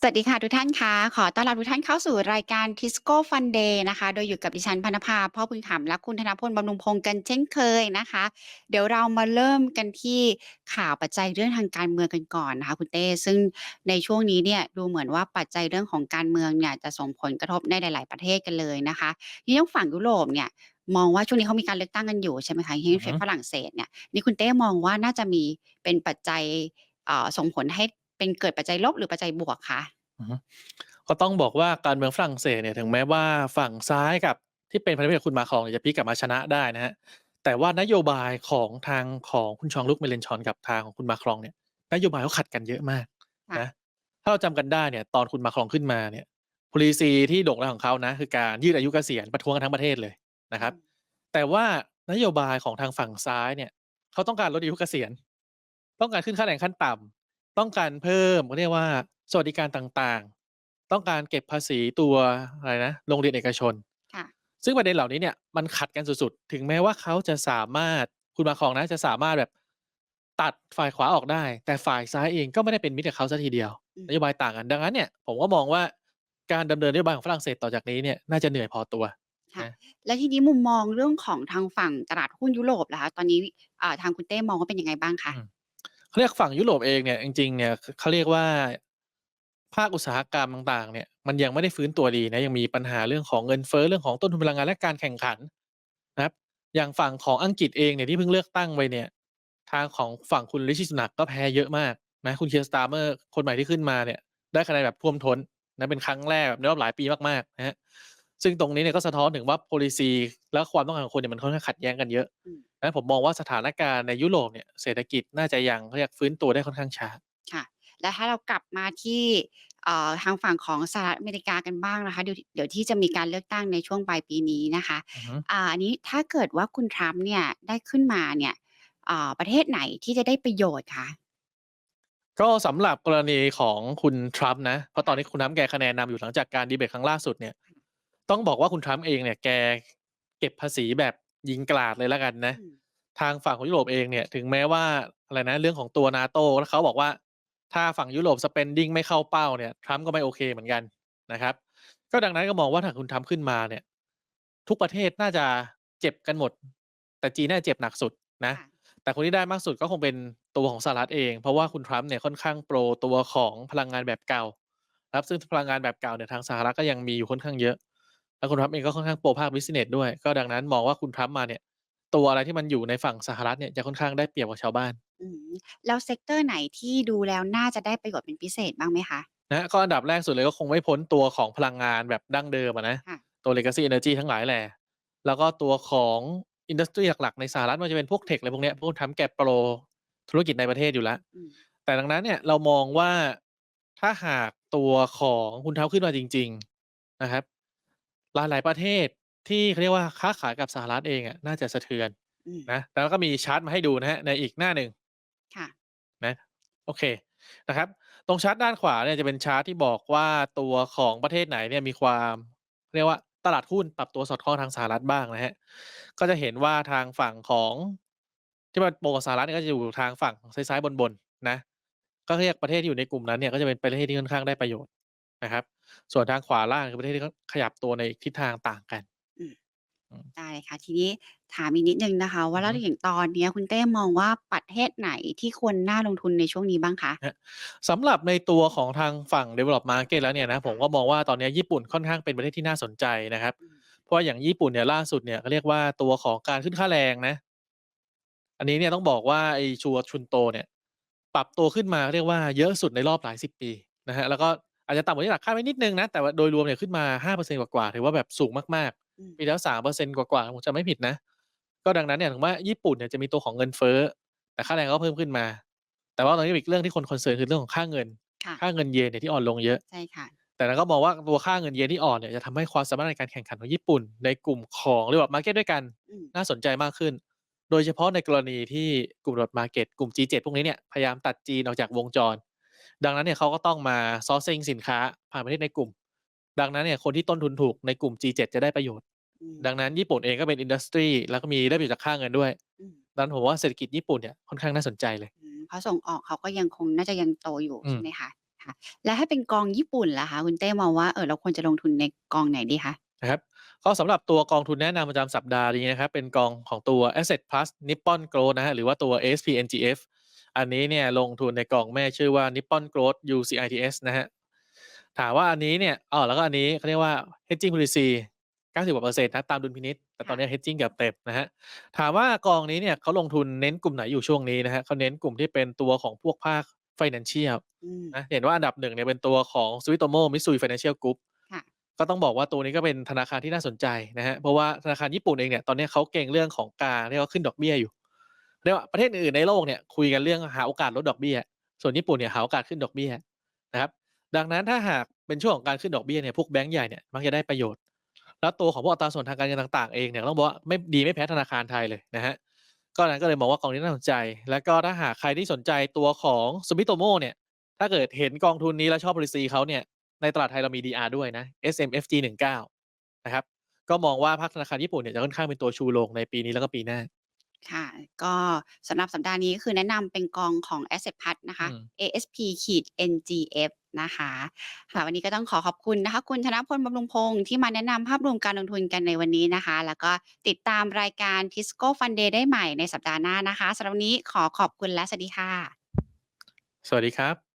สวัสดีค่ะทุกท่านคะขอต้อนรับทุกท่านเข้าสู่รายการ Tisco Fun Day นะคะ โดยอยู่กับดิฉันพรรณภาพ่อพึงขำและคุณธนพลบำรุงพงษ์กันเช่นเคยนะคะ เดี๋ยวเรามาเริ่มกันที่ข่าวปัจจัยเรื่องทางการเมืองกันก่อนนะคะคุณเต้ซึ่งในช่วงนี้เนี่ยดูเหมือนว่าปัจจัยเรื่องของการเมืองเนี่ยจะส่งผลกระทบในหลาย ๆ ประเทศกันเลยนะคะทีนี้งฝั่งยุโรปเนี่ยมองว่าช่วงนี้เขามีการเลือกตั้งกันอยู่ใช่ไหมคะอย่างอือฮึเช่นฝรั่งเศสเนี่ยนี่คุณเต้มองว่าน่าจะมีเป็นปัจจัยเอ่อส่งผลให้ เป็นเกิดปัจจัยลบหรือปัจจัยบวกคะอือฮึก็ต้องบอกว่าการเมืองฝรั่งเศสเนี่ยถึงแม้ว่าฝั่งซ้ายกับที่เป็นพันธมิตรกับคุณมาครองเนี่ยจะพลิกกลับมาชนะได้นะครับแต่ว่านโยบายของทางของคุณ Jean-Luc Mélenchon กับทางของคุณมาครองเนี่ยนโยบายเขาขัดกันเยอะมากค่ะนะถ้าเราจำกันได้เนี่ยตอนคุณมาครองขึ้นมาเนี่ย policy ที่โด่งดังของเขานะคือการยืดอายุเกษียณประท้วงกันทั้งประเทศเลยนะครับอืมแต่ว่านโยบายของทางฝั่งซ้ายเนี่ยเขาต้องการลดอายุเกษียณ ต้องการขึ้นค่าแรงขั้นต่ำ ต้องการเพิ่มเขาเรียกว่าสวัสดิการต่างๆ ต้องการเก็บภาษีตัวอะไรนะโรงเรียนเอกชนค่ะซึ่งประเด็นเหล่านี้เนี่ยมันขัดกันสุดๆ ถึงแม้ว่าเขาจะสามารถคุณมาครองนะจะสามารถแบบตัดฝ่ายขวาออกได้ แต่ฝ่ายซ้ายเองก็ไม่ได้เป็นมิตรกับเขาเสียทีเดียวอืมนโยบายต่างกันดังนั้นเนี่ยผมก็มองว่าการดำเนินนโยบายของฝรั่งเศสต่อจากนี้เนี่ยน่าจะเหนื่อยพอตัวค่ะนะแล้วทีนี้มุมมองเรื่องของทางฝั่งตลาดหุ้นยุโรปล่ะคะตอนนี้อ่าทางคุณเต้มองว่าเป็นยังไงบ้างคะอืม เขาเรียกฝั่งยุโรปเองเนี่ยจริงๆเนี่ยเขาเรียกว่าภาคอุตสาหกรรมต่างๆ เนี่ยมันยังไม่ได้ฟื้นตัวดีนะยังมีปัญหาเรื่องของเงินเฟ้อเรื่องของต้นทุนพลังงานและการแข่งขันนะครับ อย่างฝั่งของอังกฤษเองเนี่ยที่เพิ่งเลือกตั้งไปเนี่ย ทางของฝั่งคุณริชิสุนักก็แพ้เยอะมากนะคุณ Keir Starmer คนใหม่ที่ขึ้นมาเนี่ย ได้คะแนนแบบท่วมท้นนะเป็นครั้งแรกแบบในรอบหลายปีมากๆนะครับซึ่งตรงนี้เนี่ยก็สะท้อนถึงว่า policy และความต้องการของคนเนี่ยมันค่อนข้างขัดแย้งกันเยอะ อืมงั้นผมมองว่าสถานการณ์ในยุโรปเนี่ยเศรษฐกิจน่าจะยังเขาเรียกฟื้นตัวได้ค่อนข้างช้าค่ะ แล้วถ้าเรากลับมาที่เอ่อทางฝั่งของสหรัฐอเมริกากันบ้างนะคะเดี๋ยวเดี๋ยวที่จะมีการเลือกตั้งในช่วงปลายปีนี้นะคะอือฮึอ่าอันนี้ถ้าเกิดว่าคุณทรัมป์เนี่ยได้ขึ้นมาเนี่ยอ่าประเทศไหนที่จะได้ประโยชน์คะก็สำหรับกรณีของคุณทรัมป์นะ เพราะตอนนี้ค่ะคุณทรัมป์แกคะแนนนำอยู่หลังจากการดีเบตครั้งล่าสุดเนี่ย ต้องบอกว่าคุณทรัมป์เองเนี่ยแกเก็บภาษีแบบ ยิงกราดเลยแล้วกันนะอืมทางฝั่งของยุโรปเองเนี่ย ถึงแม้ว่าอะไรนะเรื่องของตัว NATO แล้วเขาบอกว่า ถ้าฝั่งยุโรป spending ไม่เข้าเป้าเนี่ยทรัมป์ก็ไม่โอเคเหมือนกันนะครับ ก็ดังนั้นก็มองว่าถ้าคุณทรัมป์ขึ้นมาเนี่ย ทุกประเทศน่าจะเจ็บกันหมด แต่จีนน่าจะเจ็บหนักสุดนะค่ะแต่คนที่ได้มากสุดก็คงเป็นตัวของสหรัฐเอง เพราะว่าคุณทรัมป์เนี่ยค่อนข้างโปรตัวของพลังงานแบบเก่าครับซึ่งพลังงานแบบเก่าเนี่ยทางสหรัฐก็ยังมีอยู่ค่อนข้างเยอะ แล้วคุณทรัมป์เองก็ค่อนข้างโปรภาคบิสเนสด้วย ก็ดังนั้นมองว่าคุณทรัมป์มาเนี่ย ตัวอะไรที่มันอยู่ในฝั่งสหรัฐเนี่ยจะค่อนข้างได้เปรียบกว่าชาวบ้านอืมแล้วเซกเตอร์ไหนที่ดูแล้วน่าจะได้ประโยชน์เป็นพิเศษบ้างไหมคะนะก็อันดับแรกสุดเลยก็คงไม่พ้นตัวของพลังงานแบบดั้งเดิมอะนะค่ะตัว Legacy Energy ทั้งหลายแหละแล้วก็ตัวของอินดัสทรีหลักๆในสหรัฐไม่ว่าจะเป็นพวกเทคอะไรพวกเนี้ยพวกทำแกะโปรธุรกิจในประเทศอยู่แล้วอืมแต่ดังนั้นเนี่ยเรามองว่าถ้าหากตัวของคุณเท้าขึ้นมาจริง ๆ นะครับ หลาย ๆ ประเทศที่เขาเรียกว่าค้าขายกับสหรัฐเองอะน่าจะสะเทือนอืม นะ แล้วก็มีชาร์ตมาให้ดูนะครับในอีกหน้าหนึ่ง ค่ะ นะโอเคนะครับ ตรงชาร์ตด้านขวาเนี่ยจะเป็นชาร์ตที่บอกว่าตัวของประเทศไหนเนี่ยมีความ เรียกว่าตลาดหุ้นปรับตัวสอดคล้องทางสหรัฐบ้างนะฮะก็จะเห็นว่าทางฝั่งของที่มันโปรกับสหรัฐเนี่ยก็จะอยู่ทางฝั่งซ้ายๆบนๆนะ ก็เรียกประเทศที่อยู่ในกลุ่มนั้นเนี่ยก็จะเป็นประเทศที่ค่อนข้างได้ประโยชน์ นะครับ ส่วนทางขวาล่างคือประเทศที่เขาขยับตัวในทิศทางต่างกันอืมอืมได้เลยค่ะ ทีนี้ถามอีกนิดหนึ่งนะคะ ว่าอือฮึแล้วอย่างตอนเนี้ยคุณเต้มองว่าประเทศไหนที่ควรน่าลงทุนในช่วงนี้บ้างคะครับสำหรับในตัวของทางฝั่ง develop market แล้วเนี่ยนะผมก็ค่ะมองว่าตอนเนี้ยญี่ปุ่นค่อนข้างเป็นประเทศที่น่าสนใจนะครับ อืม เพราะว่าอย่างญี่ปุ่นเนี่ยล่าสุดเนี่ยเขาเรียกว่าตัวของการขึ้นค่าแรงนะ อันนี้เนี่ยต้องบอกว่าไอ้ชัวชุนโตเนี่ย ปรับตัวขึ้นมาเรียกว่าเยอะสุดในรอบหลายสิบปีนะครับแล้วก็ อาจจะต่ำกว่าที่หลักคาดไว้นิดหนึ่งนะ แต่ว่าโดยรวมเนี่ยขึ้นมา 5%กว่าๆถือว่าแบบสูงมากอืมๆปีที่แล้ว3%กว่าๆถ้าผมจำไม่ผิดนะ ก็ดังนั้นเนี่ยถึงว่าญี่ปุ่นเนี่ยจะมีตัวของเงินเฟ้อ แต่ค่าแรงก็เพิ่มขึ้นมา แต่ว่าตอนนี้อีกเรื่องที่คน concern คือเรื่องของค่าเงินค่ะค่าเงินเยนเนี่ยที่อ่อนลงเยอะ ใช่ค่ะ แต่เราก็มองว่าตัวค่าเงินเยนที่อ่อนเนี่ยจะทำให้ความสามารถในการแข่งขันของญี่ปุ่น ในกลุ่มของ developed market ด้วยกันอืมน่าสนใจมากขึ้น โดยเฉพาะในกรณีที่กลุ่ม developed market กลุ่ม G7 พวกนี้เนี่ยพยายามตัดจีนออกจากวงจร ดังนั้นเนี่ยเขาก็ต้องมา sourcing สินค้าผ่านประเทศในกลุ่ม ดังนั้นเนี่ยคนที่ต้นทุนถูกในกลุ่ม G7 จะได้ประโยชน์อืมดังนั้นญี่ปุ่นเองก็เป็นอินดัสทรีแล้วก็มีได้ประโยชน์จากค่าเงินด้วยอืมดังนั้นผมว่าเศรษฐกิจญี่ปุ่นเนี่ยค่อนข้างน่าสนใจเลยอืมเพราะส่งออกเขาก็ยังคงน่าจะยังโตอยู่อืมใช่ไหมคะค่ค่ะแล้วถ้าเป็นกองญี่ปุ่นล่ะคะคุณเต้มองว่าเอ่อเราควรจะลงทุนในกองไหนดีคะ?นะครับก็สำหรับตัวกองทุนแนะนำประจำสัปดาห์นี้นะครับ เป็นกองของตัว Asset Plus Nippon Growth นะครับหรือว่าตัว ASP NGF อันนี้เนี่ยลงทุนในกองแม่ชื่อว่า Nippon Growth UCITS นะครับถามว่าอันนี้เนี่ยอ้อแล้วก็อันนี้เขาเรียกว่า Hedging Policy 90กว่าเปอร์เซ็นต์นะตามดุลพินิจแต่ตคอ่นนี้ะ Hedging เกือบเต็มนะครับถามว่ากองนี้เนี่ยเขาลงทุนเน้นกลุ่มไหนอยู่ช่วงนี้นะครับเขาเน้นกลุ่มที่เป็นตัวของพวกภาค Financial อืมนะเห็นว่าอันดับ1เนี่ยเป็นตัวของ Sumitomo Mitsui Financial Group ค่ะก็ต้องบอกว่าตัวนี้ก็เป็นธนาคารที่น่าสนใจนะครับเพราะว่าธนาคารญี่ปุ่นเองเนี่ยตอนนี้เขาเก่งเรื่องของการที่เขาขึ้นดอกเบี้ยอยู่ เรียกว่าประเทศอื่นๆในโลกเนี่ยคุยกันเรื่องหาโอกาสลดดอกเบี้ย ส่วนญี่ปุ่นเนี่ยหาโอกาสขึ้นดอกเบี้ยนะครับ ดังนั้นถ้าหากเป็นช่วงของการขึ้นดอกเบี้ยเนี่ยพวกแบงก์ใหญ่เนี่ยมักจะได้ประโยชน์ แล้วตัวของพวกอัตราส่วนทางการเงินต่าง ๆเองเนี่ยต้องบอกว่าไม่ดีไม่แพ้ธนาคารไทยเลยนะครับก็นั้นก็เลยมองว่ากองนี้น่าสนใจ แล้วก็ถ้าหากใครที่สนใจตัวของ Sumitomo เนี่ยถ้าเกิดเห็นกองทุนนี้แล้วชอบ Policy เขาเนี่ยในตลาดไทยเรามี DR ด้วยนะ SMFG 19นะครับก็มองว่าภาคธนาคารญี่ปุ่นเนี่ยจะค่อนข้างเป็นตัวชูโรงในปีนี้แล้วก็ปีหน้า ค่ะ ก็สำหรับสัปดาห์นี้คือแนะนำเป็นกองของ Asset Plus นะอืคะม ASP-NGF นะคะค่ะวันนี้ก็ต้องขอขอบคุณนะคะ คุณธนพลบำรุงพงษ์ที่มาแนะนำภาพรวมการลงทุนกันในวันนี้นะคะ แล้วก็ติดตามรายการ Tisco Fun Day ได้ใหม่ในสัปดาห์หน้านะคะสำหรับวันนี้ขอขอบคุณและสวัสดีค่ะ สวัสดีครับ